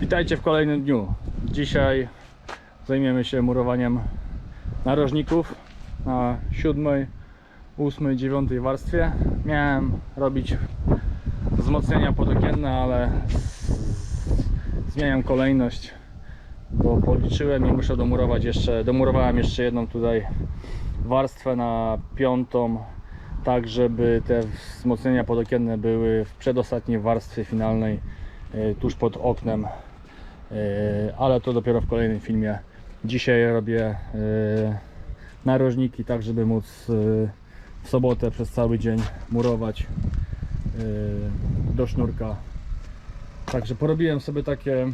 Witajcie w kolejnym dniu. Dzisiaj zajmiemy się murowaniem narożników na siódmej, ósmej, dziewiątej warstwie. Miałem robić wzmocnienia podokienne, ale zmieniam kolejność, bo policzyłem i muszę domurować jeszcze, domurowałem jeszcze jedną tutaj warstwę na piątą, tak żeby te wzmocnienia podokienne były w przedostatniej warstwie finalnej e, tuż pod oknem, ale to dopiero w kolejnym filmie. Dzisiaj robię e, narożniki, tak żeby móc e, w sobotę przez cały dzień murować e, do sznurka. Także porobiłem sobie takie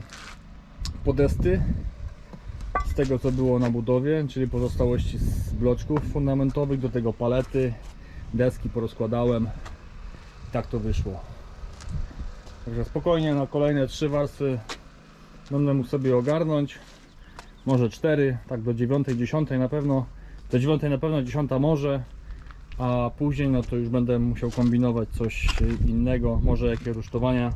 podesty z tego co było na budowie, czyli pozostałości z bloczków fundamentowych, do tego palety, deski porozkładałem. I tak to wyszło. Także spokojnie na kolejne trzy warstwy będę mógł sobie ogarnąć. Może cztery, tak do dziewiątej, dziesiątej na pewno. Do dziewiątej na pewno, dziesiąta może. A później no to już będę musiał kombinować coś innego, może jakieś rusztowania.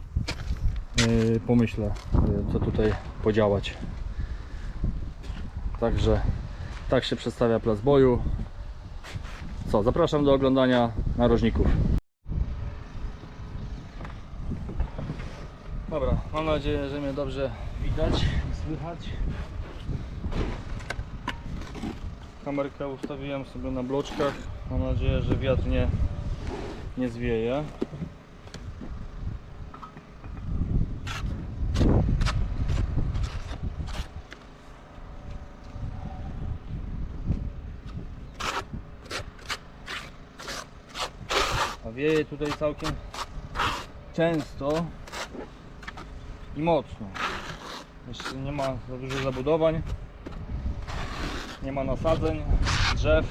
Yy, pomyślę, yy, co tutaj podziałać. Także tak się przedstawia plac boju. Co, zapraszam do oglądania narożników. Dobra, mam nadzieję, że mnie dobrze widać słychać. Kamerkę ustawiłem sobie na bloczkach. Mam nadzieję, że wiatr nie, nie zwieje. A wieje tutaj całkiem często i mocno. Jeszcze nie ma za dużo zabudowań, nie ma nasadzeń, drzew.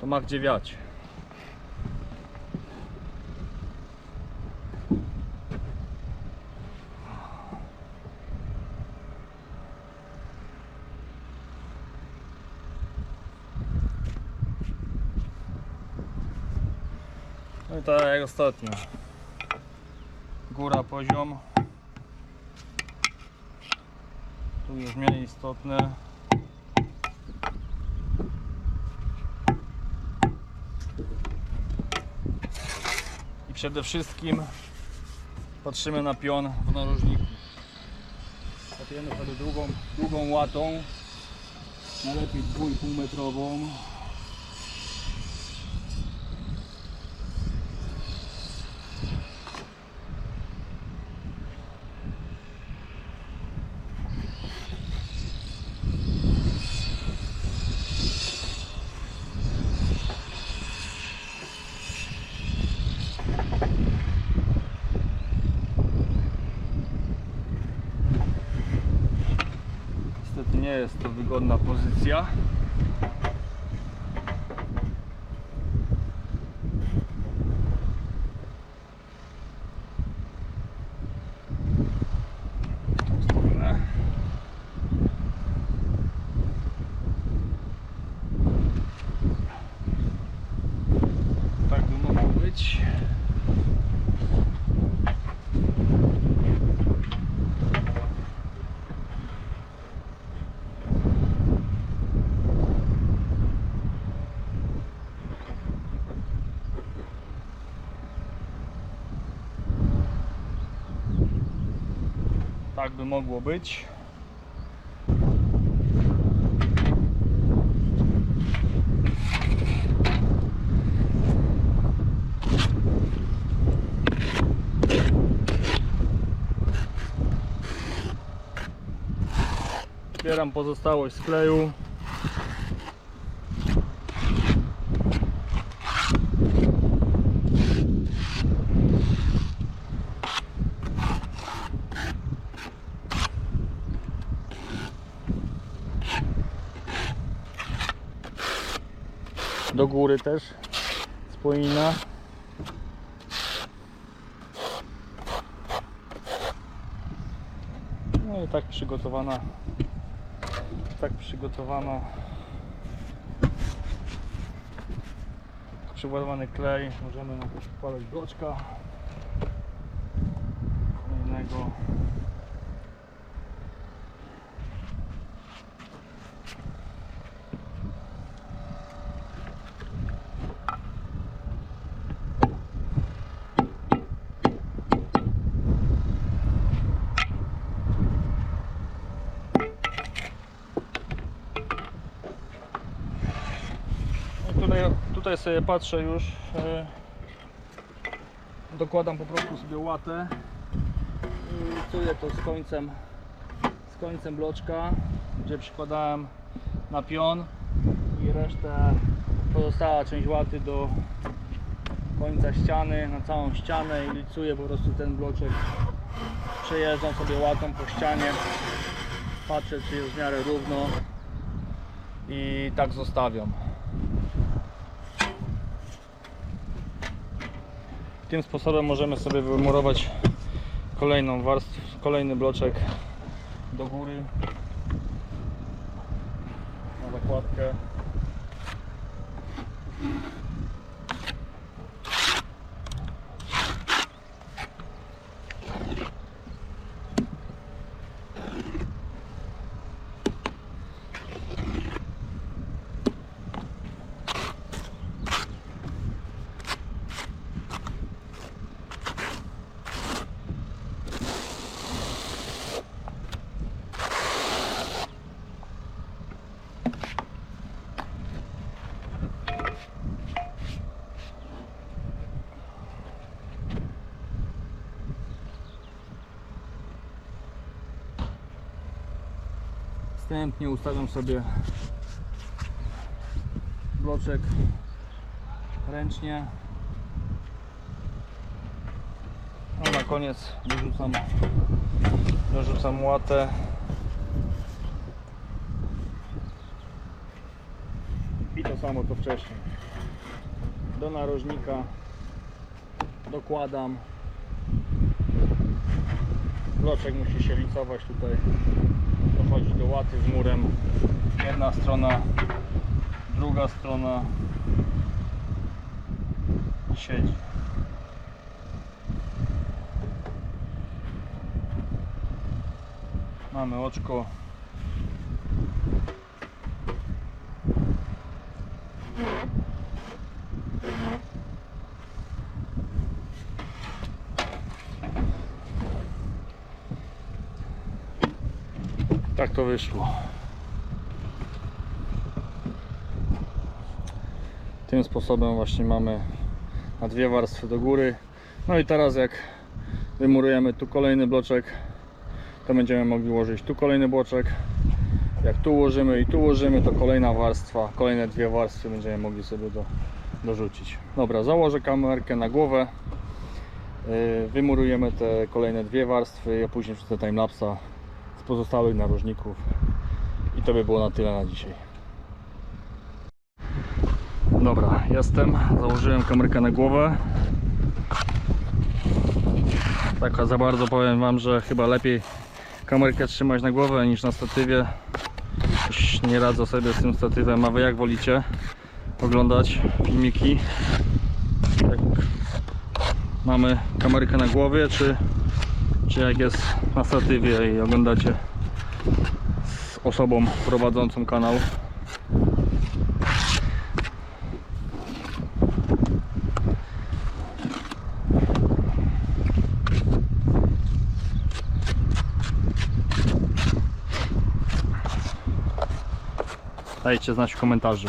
To ma gdzie wiać. No tak jak ostatnio. Góra poziom. Tu już mniej istotne. I przede wszystkim patrzymy na pion w narożniku. Łapiemy sobie długą, długą łatą. Najlepiej 2,5 metrową. Massachusetts, yeah? Mogło być. Zbieram pozostałość z Do góry też. Spójna. No i tak przygotowana. Tak przygotowana. Przyładowany klej, możemy wkładać bloczka kolejnego. No i tutaj, tutaj sobie patrzę już. e, Dokładam po prostu sobie łatę. I czuję to z końcem z końcem bloczka, gdzie przykładałem na pion i resztę pozostała część łaty do końca ściany, na całą ścianę i licuję po prostu ten bloczek. Przejeżdżam sobie łatą po ścianie, patrzę czy jest w miarę równo i tak zostawiam. Tym sposobem możemy sobie wymurować kolejną warstwę, kolejny bloczek do góry na zakładkę. Wstępnie ustawiam sobie bloczek ręcznie. A na koniec dorzucam, dorzucam łatę. I to samo co wcześniej. Do narożnika dokładam. Bloczek musi się licować tutaj dochodzi do łaty z murem. Jedna strona, druga strona i siedzi. Mamy oczko. Tak to wyszło. Tym sposobem właśnie mamy na dwie warstwy do góry. No i teraz jak wymurujemy tu kolejny bloczek, to będziemy mogli ułożyć tu kolejny bloczek. Jak tu ułożymy i tu ułożymy, to kolejna warstwa, kolejne dwie warstwy będziemy mogli sobie do, dorzucić. Dobra, założę kamerkę na głowę. Yy, Wymurujemy te kolejne dwie warstwy, a później wrzucę timelapsa pozostałych narożników. I to by było na tyle na dzisiaj. Dobra, jestem. Założyłem kamerkę na głowę. Taka za bardzo powiem Wam, że chyba lepiej kamerkę trzymać na głowę niż na statywie. Już nie radzę sobie z tym statywem, a Wy jak wolicie oglądać filmiki? Jak mamy kamerkę na głowie, czy, czy jak jest na statywie i oglądacie z osobą prowadzącą kanał? Dajcie znać w komentarzu,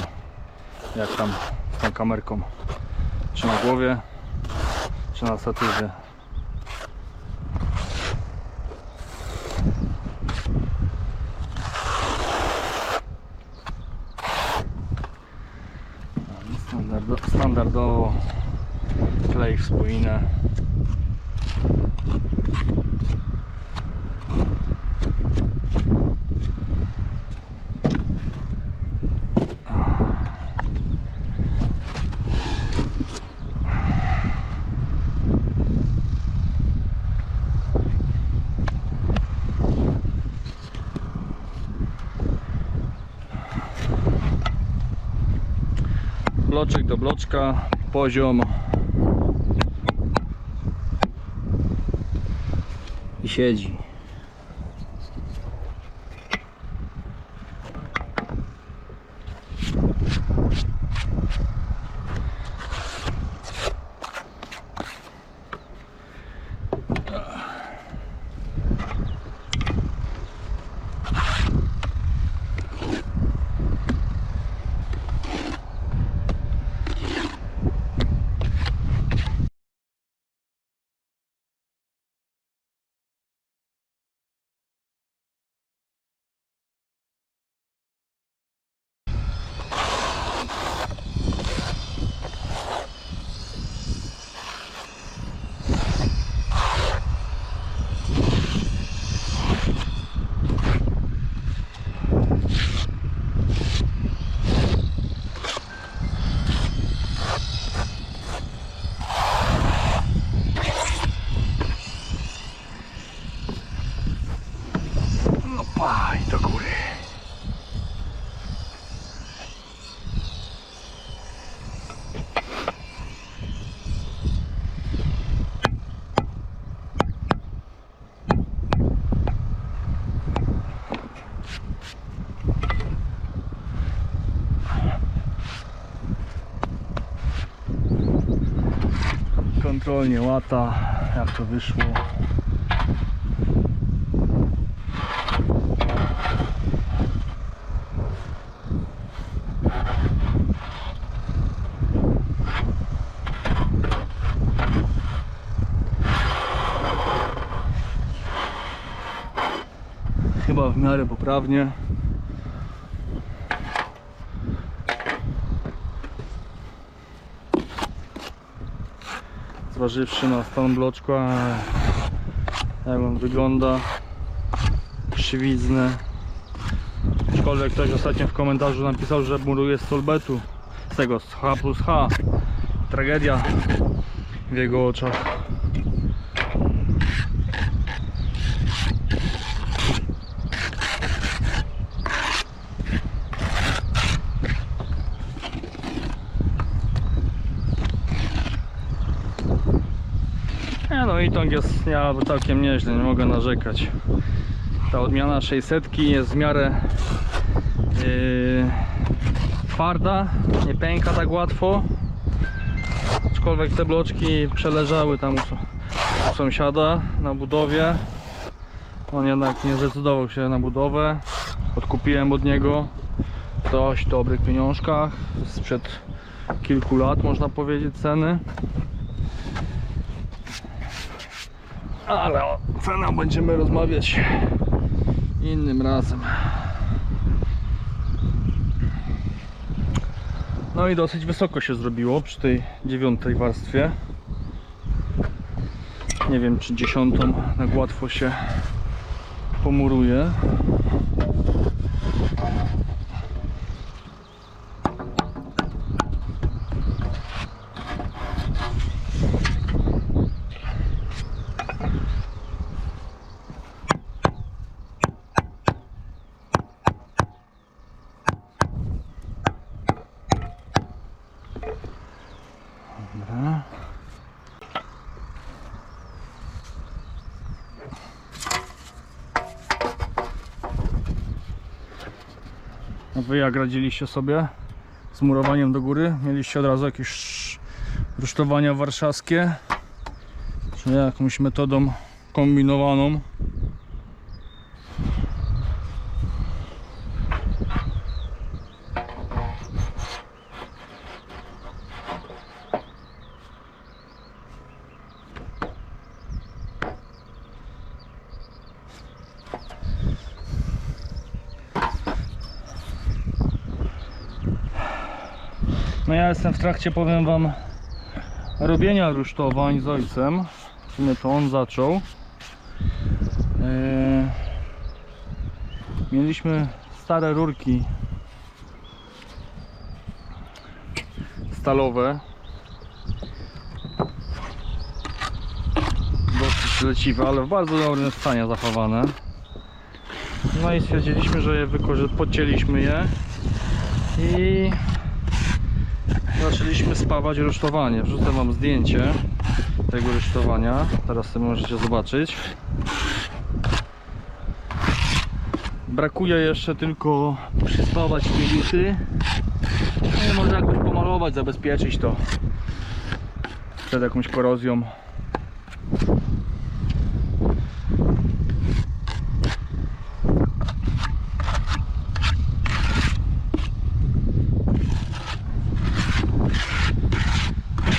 jak tam z tą kamerką. Czy na głowie, czy na statywie. Standardowo klej w bloczek do bloczka poziom i siedzi. Kontrolnie łata, jak to wyszło. Chyba w miarę poprawnie. Zważywszy na stan bloczka, jak on wygląda, krzywiznę. Aczkolwiek ktoś ostatnio w komentarzu napisał, że muruje z solbetu, z tego, z H plus H. Tragedia w jego oczach. Tąg jest ja, całkiem nieźle, nie mogę narzekać. Ta odmiana 600 jest w miarę yy, twarda, nie pęka tak łatwo. Aczkolwiek te bloczki przeleżały tam u sąsiada na budowie. On jednak nie zdecydował się na budowę. Odkupiłem od niego w dość dobrych pieniążkach. Sprzed kilku lat można powiedzieć ceny. Ale o cenach będziemy rozmawiać innym razem. No i dosyć wysoko się zrobiło przy tej dziewiątej warstwie. Nie wiem czy dziesiątą tak łatwo się pomuruje. Wy jak radziliście sobie z murowaniem do góry? Mieliście od razu jakieś rusztowania warszawskie? Czy jakąś metodą kombinowaną? Jestem w trakcie, powiem wam, robienia rusztowań z ojcem. W sumie to on zaczął. Eee, mieliśmy stare rurki stalowe. Dosyć leciwe, ale w bardzo dobrym stanie zachowane. No i stwierdziliśmy, że je wykorzy- podcięliśmy je i zaczęliśmy spawać rusztowanie. Wrzucę wam zdjęcie tego rusztowania. Teraz sobie możecie zobaczyć. Brakuje jeszcze tylko przyspawać pielity. No i może jakoś pomalować, zabezpieczyć to przed jakąś korozją.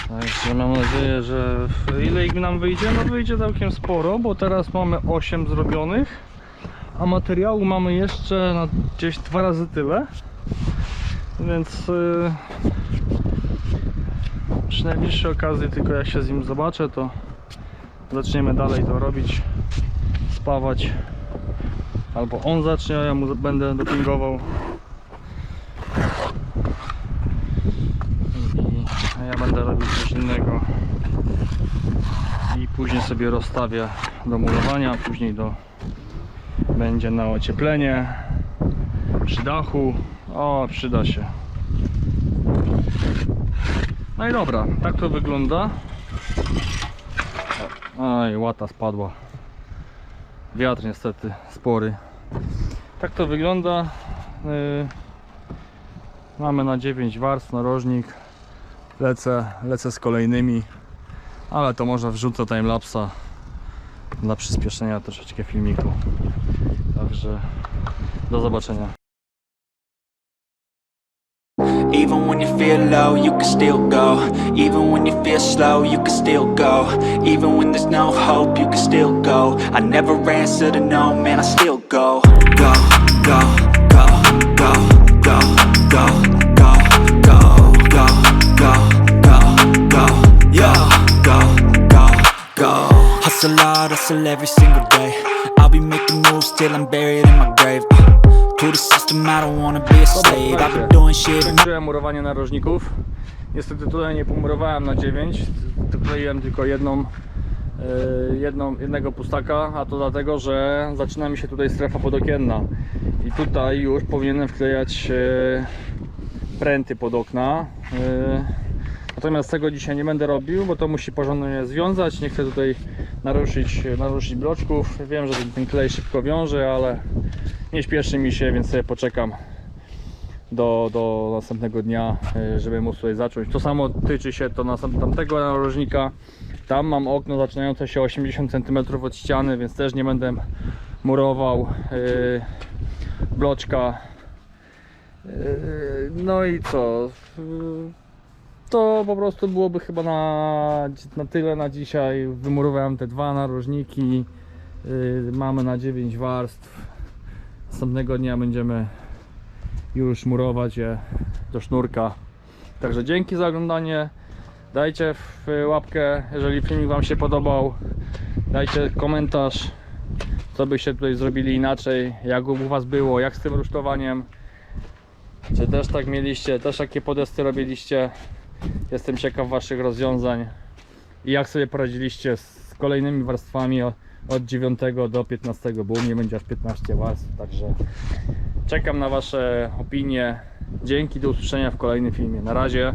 Także mam nadzieję, że ile ich nam wyjdzie? No wyjdzie całkiem sporo, bo teraz mamy 8 zrobionych, a materiału mamy jeszcze na gdzieś dwa razy tyle. Więc yy, przy najbliższej okazji, tylko jak się z nim zobaczę, to zaczniemy dalej to robić, spawać. Albo on zacznie, a ja mu będę dopingował. Ja będę robił coś innego. I później sobie rozstawię do murowania, później do będzie na ocieplenie przy dachu. O, przyda się. No i dobra, tak to wygląda. Oj, łata spadła. Wiatr niestety spory. Tak to wygląda. Yy, mamy na 9 warstw narożnik. Lecę, lecę z kolejnymi. Ale to może wrzucę timelapsa dla przyspieszenia troszeczkę filmiku. Także do zobaczenia. Even when you feel low, you can still go. Even when you feel slow, you can still go. Even when there's no hope, you can still go. I never answer to no, man, I still go. Go, go, go, go, go, go, Hustle hard, hustle every single day. I'll be making moves till I'm buried in my grave. Uh, to the system, I don't wanna be a slave. I've been doing shit Skończyłem murowanie narożników. Niestety tutaj nie pomurowałem na 9, wkleiłem tylko jedną, e, jedną, jednego pustaka, a to dlatego, że zaczyna mi się tutaj strefa podokienna i tutaj już powinienem wklejać e, pręty pod okna. E, Natomiast tego dzisiaj nie będę robił, bo to musi porządnie związać. Nie chcę tutaj naruszyć, naruszyć bloczków. Wiem, że ten klej szybko wiąże, ale nie śpieszy mi się, więc sobie poczekam do, do następnego dnia, y, żeby móc tutaj zacząć. To samo tyczy się to tamtego narożnika. Tam mam okno zaczynające się 80 cm od ściany, więc też nie będę murował y, bloczka. Y, no i co? Y, To po prostu byłoby chyba na, na tyle na dzisiaj. Wymurowałem te dwa narożniki. Y, Mamy na 9 warstw. Następnego dnia będziemy już murować je do sznurka. Także dzięki za oglądanie. Dajcie w łapkę, jeżeli filmik Wam się podobał. Dajcie komentarz, co byście tutaj zrobili inaczej, jak u Was było, jak z tym rusztowaniem. Czy też tak mieliście, też jakie podesty robiliście. Jestem ciekaw Waszych rozwiązań i jak sobie poradziliście z kolejnymi warstwami od, od 9 do 15, bo u mnie będzie aż 15 warstw, także Czekam na Wasze opinie. Dzięki, do usłyszenia w kolejnym filmie. Na razie.